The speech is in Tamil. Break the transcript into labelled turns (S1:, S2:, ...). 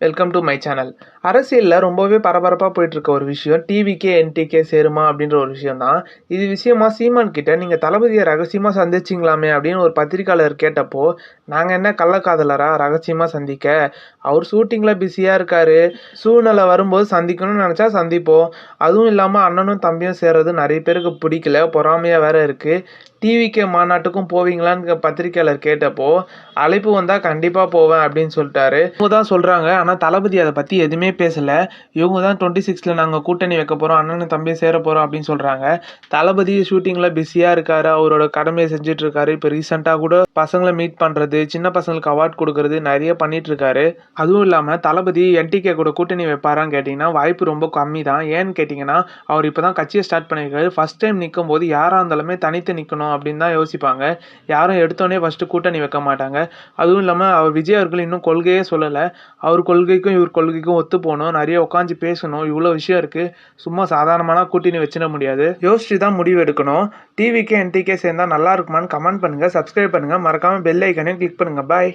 S1: வெல்கம் டு மை சேனல் அரசியலில் ரொம்பவே பரபரப்பாக போயிட்டுருக்க ஒரு விஷயம் டிவிக்கே என்டிகே சேருமா அப்படின்ற ஒரு விஷயம் தான் இது விஷயமா சீமான் கிட்ட நீங்கள் தளபதியை ரகசியமாக சந்திச்சிங்களாமே அப்படின்னு ஒரு பத்திரிக்கையாளர் கேட்டப்போ நாங்கள் என்ன கள்ளக்காதலரா? ரகசியமாக சந்திக்க? அவர் ஷூட்டிங்கில் பிஸியாக இருக்காரு. சூழ்நிலை வரும்போது சந்திக்கணும்னு நினச்சா சந்திப்போம். அதுவும் இல்லாமல் அண்ணனும் தம்பியும் சேர்றது நிறைய பேருக்கு பிடிக்கல. பொறாமையாக வேறு இருக்குது டிவிக்கே மாநாட்டுக்கும் போவீங்களான்னு பத்திரிக்கையாளர் கேட்டப்போ அழைப்பு வந்தால் கண்டிப்பாக போவேன் அப்படின்னு சொல்லிட்டாரு. இவங்க தான் சொல்கிறாங்க ஆனால் தளபதி அதை பற்றி எதுவுமே பேசலை. இவங்க தான் டுவெண்ட்டி சிக்ஸில் நாங்கள் கூட்டணி வைக்க போகிறோம் அண்ணனும் தம்பி சேர போகிறோம் அப்படின்னு சொல்கிறாங்க தளபதி ஷூட்டிங்கில் பிஸியாக இருக்காரு அவரோட கடமையை செஞ்சுட்டு இருக்காரு. இப்போ ரீசெண்டாக கூட பசங்களை மீட் பண்ணுறது சின்ன பசங்களுக்கு அவார்ட் கொடுக்கறது நிறைய பண்ணிட்டு இருக்காரு. அதுவும் இல்லாமல் தளபதி என்டிகே கூட கூட்டணி வைப்பாரான்னு கேட்டிங்கன்னா வாய்ப்பு ரொம்ப கம்மி தான் ஏன்னு கேட்டிங்கன்னா அவர் இப்போ தான் கட்சியை ஸ்டார்ட் பண்ணியிருக்காரு. ஃபஸ்ட் டைம் நிற்கும் போது யாராக இருந்தாலுமே தனித்து நிற்கணும் அப்படின்னு தான் யோசிப்பாங்க. யாரும் எடுத்தோடனே ஃபஸ்ட்டு கூட்டணி வைக்க மாட்டாங்க. அதுவும் இல்லாமல் அவர் விஜய் அவர்கள் இன்னும் கொள்கையே சொல்லலை. அவர் கொள்கைக்கும் இவர் கொள்கைக்கும் ஒத்து போகணும். நிறைய உட்காந்து பேசணும். இவ்வளோ விஷயம் இருக்குது சும்மா சாதாரணமான கூட்டணி வச்சிட முடியாது. யோசிச்சு தான் முடிவு எடுக்கணும். டிவிக்கே என்டிகே சேர்ந்தா நல்லா இருக்குமான்னு கமெண்ட் பண்ணுங்கள் சப்ஸ்கிரைப் பண்ணுங்கள் மறக்காமல் பெல் ஐக்கனையும் கிளிக் பண்ணுங்கள் பாய்